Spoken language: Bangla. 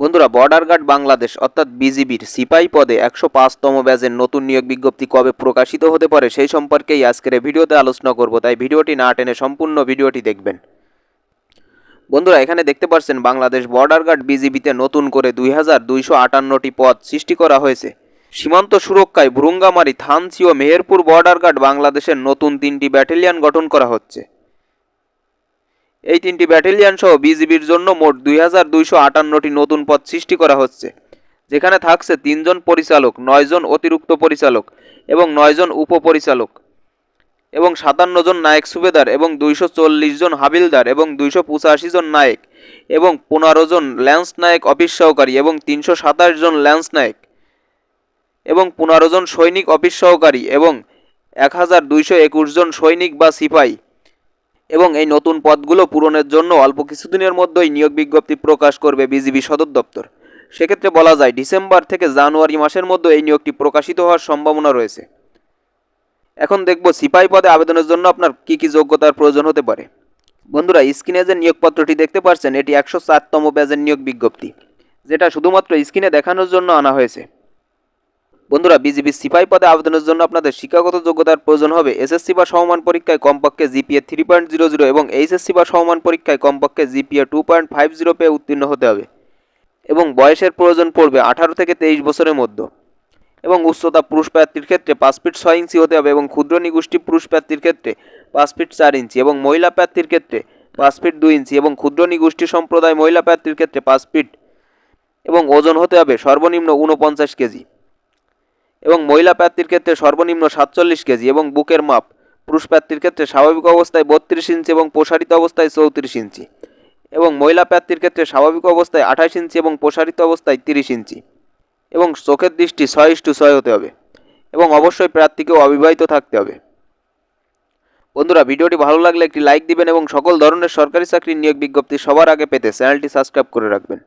বন্ধুরা বর্ডার গার্ড বাংলাদেশ অর্থাৎ বিজিবির সিপাহী পদে একশো পাঁচতম ব্যাচের নতুন নিয়োগ বিজ্ঞপ্তি কবে প্রকাশিত হতে পারে সেই সম্পর্কেই আজকের ভিডিওতে আলোচনা করব। তাই ভিডিওটি না টেনে সম্পূর্ণ ভিডিওটি দেখবেন। বন্ধুরা, এখানে দেখতে পাচ্ছেন বাংলাদেশ বর্ডার গার্ড বিজিবিতে নতুন করে দুই হাজার দুইশো আটান্নটি পদ সৃষ্টি করা হয়েছে। সীমান্ত সুরক্ষায় ভুরুঙ্গামারি থানচি ও মেহেরপুর বর্ডার গার্ড বাংলাদেশের নতুন তিনটি ব্যাটালিয়ন গঠন করা হচ্ছে। এই তিনটি ব্যাটালিয়ন সহ বিজিবির জন্য মোট দুই হাজার দুইশো আটান্নটি নতুন পদ সৃষ্টি করা হচ্ছে, যেখানে থাকছে তিনজন পরিচালক, নয়জন অতিরিক্ত পরিচালক এবং নয়জন উপপরিচালক এবং সাতান্ন জন নায়ক সুবেদার এবং দুইশো চল্লিশ জন হাবিলদার এবং দুইশো পঁচাশি জন নায়ক এবং পনেরো জন ল্যান্স নায়ক অফিস সহকারী এবং তিনশো সাতাশ জন ল্যান্স নায়ক এবং পনেরো জন সৈনিক অফিস সহকারী এবং এক হাজার দুইশো একুশ জন সৈনিক বা সিপাহী। এবং এই নতুন পদগুলো পূরণের জন্য অল্প কিছুদিনের মধ্যেই নিয়োগ বিজ্ঞপ্তি প্রকাশ করবে বিজিবি সদর দপ্তর। সেক্ষেত্রে বলা যায় ডিসেম্বর থেকে জানুয়ারি মাসের মধ্যে এই নিয়োগটি প্রকাশিত হওয়ার সম্ভাবনা রয়েছে। এখন দেখব সিপাহী পদে আবেদনের জন্য আপনার কী কী যোগ্যতার প্রয়োজন হতে পারে। বন্ধুরা, স্ক্রিনে যে নিয়োগপত্রটি দেখতে পাচ্ছেন, এটি একশো চারতম ব্যাজের নিয়োগ বিজ্ঞপ্তি, যেটা শুধুমাত্র স্ক্রিনে দেখানোর জন্য আনা হয়েছে। বন্ধুরা, বিজিবি সিপাহী পদে আবেদনের জন্য আপনাদের শিক্ষাগত যোগ্যতার প্রয়োজন হবে। এসএসসি বা সমমান পরীক্ষায় কমপক্ষে GPA three point zero zero এবং এইচএসসি বা সমমান পরীক্ষায় কমপক্ষে GPA two point five zero পেয়ে উত্তীর্ণ হতে হবে এবং বয়সের প্রয়োজন পড়বে আঠারো থেকে তেইশ বছরের মধ্যে এবং উচ্চতা পুরুষ প্রার্থীর ক্ষেত্রে পাঁচ ফিট ছয় ইঞ্চি হতে হবে এবং ক্ষুদ্র নিগোষ্ঠী পুরুষ প্রার্থীর ক্ষেত্রে পাঁচ ফিট চার ইঞ্চি এবং মহিলা প্রার্থীর ক্ষেত্রে পাঁচ ফিট দুই ইঞ্চি এবং ক্ষুদ্র নিগোষ্ঠী সম্প্রদায় মহিলা প্রার্থীর ক্ষেত্রে পাঁচ ফিট এবং ওজন হতে হবে সর্বনিম্ন ঊনপঞ্চাশ কেজি। এবং মহিলা প্রার্থীর ক্ষেত্রে সর্বনিম্ন সাতচল্লিশ কেজি এবং বুকের মাপ পুরুষ প্রার্থীর ক্ষেত্রে স্বাভাবিক অবস্থায় বত্রিশ ইঞ্চি এবং প্রসারিত অবস্থায় চৌত্রিশ ইঞ্চি এবং মহিলা প্রার্থীর ক্ষেত্রে স্বাভাবিক অবস্থায় আঠাশ ইঞ্চি এবং প্রসারিত অবস্থায় তিরিশ ইঞ্চি এবং চোখের দৃষ্টি ছয় ইস্টু ছয় হতে হবে এবং অবশ্যই প্রার্থীকেও অবিবাহিত থাকতে হবে। বন্ধুরা, ভিডিওটি ভালো লাগলে একটি লাইক দিবেন এবং সকল ধরনের সরকারি চাকরির নিয়োগ বিজ্ঞপ্তি সবার আগে পেতে চ্যানেলটি সাবস্ক্রাইব করে রাখবেন।